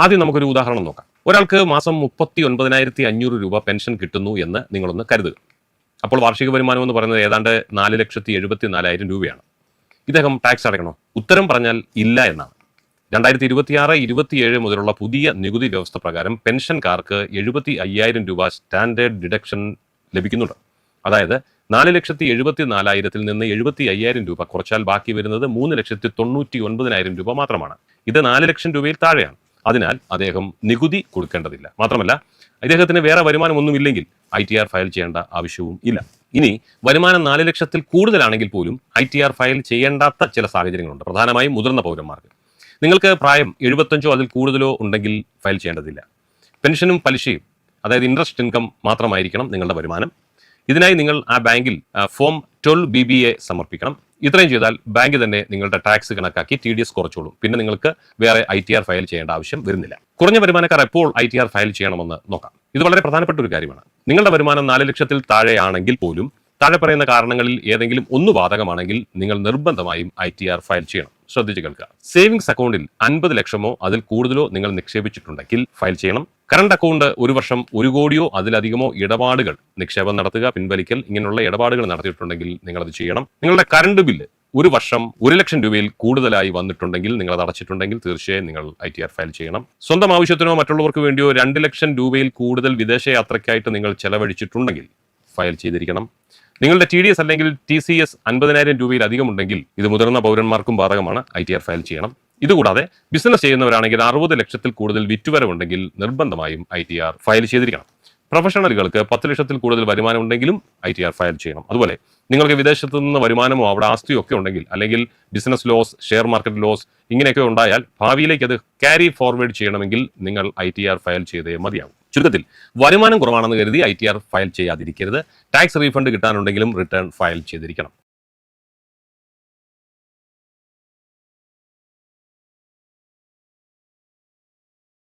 ആദ്യം നമുക്കൊരു ഉദാഹരണം നോക്കാം. ഒരാൾക്ക് മാസം മുപ്പത്തി ഒൻപതിനായിരത്തി അഞ്ഞൂറ് രൂപ പെൻഷൻ കിട്ടുന്നു എന്ന് നിങ്ങളൊന്ന് കരുതുക. അപ്പോൾ വാർഷിക വരുമാനം എന്ന് പറയുന്നത് ഏതാണ്ട് നാല് ലക്ഷത്തി എഴുപത്തി നാലായിരം രൂപയാണ്. ഇദ്ദേഹം ടാക്സ് അടയ്ക്കണോ? ഉത്തരം പറഞ്ഞാൽ ഇല്ല എന്നാണ്. രണ്ടായിരത്തി ഇരുപത്തിയാറ് ഇരുപത്തിയേഴ് മുതലുള്ള പുതിയ നികുതി വ്യവസ്ഥ പ്രകാരം പെൻഷൻകാർക്ക് എഴുപത്തി അയ്യായിരം രൂപ സ്റ്റാൻഡേർഡ് ഡിഡക്ഷൻ ലഭിക്കുന്നുണ്ട്. അതായത് നാല് ലക്ഷത്തി എഴുപത്തി നാലായിരത്തിൽ നിന്ന് എഴുപത്തി അയ്യായിരം രൂപ കുറച്ചാൽ ബാക്കി വരുന്നത് മൂന്ന് ലക്ഷത്തി തൊണ്ണൂറ്റി ഒൻപതിനായിരം രൂപ മാത്രമാണ്. ഇത് നാല് ലക്ഷം രൂപയിൽ താഴെയാണ്. അതിനാൽ അദ്ദേഹം നികുതി കൊടുക്കേണ്ടതില്ല. മാത്രമല്ല ഇദ്ദേഹത്തിന് വേറെ വരുമാനമൊന്നുമില്ലെങ്കിൽ ഐ ടി ആർ ഫയൽ ചെയ്യേണ്ട ആവശ്യവും ഇല്ല. ഇനി വരുമാനം നാല് ലക്ഷത്തിൽ കൂടുതലാണെങ്കിൽ പോലും ഐ ടി ആർ ഫയൽ ചെയ്യേണ്ടാത്ത ചില സാഹചര്യങ്ങളുണ്ട്. പ്രധാനമായും മുതിർന്ന പൗരന്മാർക്ക്. നിങ്ങൾക്ക് പ്രായം എഴുപത്തഞ്ചോ അതിൽ കൂടുതലോ ഉണ്ടെങ്കിൽ ഫയൽ ചെയ്യേണ്ടതില്ല. പെൻഷനും പലിശയും അതായത് ഇൻട്രസ്റ്റ് ഇൻകം മാത്രമായിരിക്കണം നിങ്ങളുടെ വരുമാനം. ഇതിനായി നിങ്ങൾ ആ ബാങ്കിൽ form twelve B B A സമർപ്പിക്കണം. ഇത്രയും ചെയ്താൽ ബാങ്ക് തന്നെ നിങ്ങളുടെ ടാക്സ് കണക്കാക്കി ടി ഡി എസ് കുറച്ചോളും. പിന്നെ നിങ്ങൾക്ക് വേറെ ഐ ടി ആർ ഫയൽ ചെയ്യേണ്ട ആവശ്യം വരുന്നില്ല. കുറഞ്ഞ വരുമാനക്കാർ എപ്പോൾ ഐ ടി ആർ ഫയൽ ചെയ്യണമെന്ന് നോക്കാം. ഇത് വളരെ പ്രധാനപ്പെട്ട ഒരു കാര്യമാണ്. നിങ്ങളുടെ വരുമാനം നാല് ലക്ഷത്തിൽ താഴെയാണെങ്കിൽ പോലും താഴെ പറയുന്ന കാരണങ്ങളിൽ ഏതെങ്കിലും ഒന്ന് ബാധകമാണെങ്കിൽ നിങ്ങൾ നിർബന്ധമായും ഐ ടി ആർ ഫയൽ ചെയ്യണം. ശ്രദ്ധിച്ചു കേൾക്കുക. സേവിങ്സ് അക്കൗണ്ടിൽ അൻപത് ലക്ഷമോ അതിൽ കൂടുതലോ നിങ്ങൾ നിക്ഷേപിച്ചിട്ടുണ്ടെങ്കിൽ ഫയൽ ചെയ്യണം. കറണ്ട് അക്കൗണ്ട് ഒരു വർഷം ഒരു കോടിയോ അതിലധികമോ ഇടപാടുകൾ നിക്ഷേപം നടത്തുക പിൻവലിക്കൽ ഇങ്ങനെയുള്ള ഇടപാടുകൾ നടത്തിയിട്ടുണ്ടെങ്കിൽ നിങ്ങൾ അത് ചെയ്യണം. നിങ്ങളുടെ കറണ്ട് ബില്ല് ഒരു വർഷം ഒരു ലക്ഷം രൂപയിൽ കൂടുതലായി വന്നിട്ടുണ്ടെങ്കിൽ നിങ്ങൾ അത് അടച്ചിട്ടുണ്ടെങ്കിൽ തീർച്ചയായും നിങ്ങൾ ഐ ടി ആർ ഫയൽ ചെയ്യണം. സ്വന്തം ആവശ്യത്തിനോ മറ്റുള്ളവർക്ക് വേണ്ടിയോ രണ്ട് ലക്ഷം രൂപയിൽ കൂടുതൽ വിദേശ യാത്രയ്ക്കായിട്ട് നിങ്ങൾ ചെലവഴിച്ചിട്ടുണ്ടെങ്കിൽ ഫയൽ ചെയ്തിരിക്കണം. നിങ്ങളുടെ ടി ഡി എസ് അല്ലെങ്കിൽ ടി സി എസ് അൻപതിനായിരം രൂപയിലധികം ഉണ്ടെങ്കിൽ ഇത് മുതിർന്ന പൗരന്മാർക്കും ബാധകമാണ്. ഐ ടി ആർ ഫയൽ ചെയ്യണം. ഇതുകൂടാതെ ബിസിനസ് ചെയ്യുന്നവരാണെങ്കിൽ അറുപത് ലക്ഷത്തിൽ കൂടുതൽ വിറ്റുവരവുണ്ടെങ്കിൽ നിർബന്ധമായും ഐ ടി ആർ ഫയൽ ചെയ്തിരിക്കണം. പ്രൊഫഷണലുകൾക്ക് പത്ത് ലക്ഷത്തിൽ കൂടുതൽ വരുമാനം ഉണ്ടെങ്കിലും ഐ ടി ആർ ഫയൽ ചെയ്യണം. അതുപോലെ നിങ്ങൾക്ക് വിദേശത്തു നിന്ന് വരുമാനമോ അവിടെ ആസ്തിയോ ഒക്കെ ഉണ്ടെങ്കിൽ അല്ലെങ്കിൽ business loss share market loss ഇങ്ങനെയൊക്കെ ഉണ്ടായാൽ ഭാവിയിലേക്ക് അത് ക്യാരി ഫോർവേഡ് ചെയ്യണമെങ്കിൽ നിങ്ങൾ ഐ ടി ആർ ഫയൽ ചെയ്തേ മതിയാവും. ചുരുക്കത്തിൽ വരുമാനം കുറവാണെന്ന് കരുതി ഐ ഫയൽ ചെയ്യാതിരിക്കരുത്. ടാക്സ് റീഫണ്ട് കിട്ടാനുണ്ടെങ്കിലും റിട്ടേൺ ഫയൽ ചെയ്തിരിക്കണം.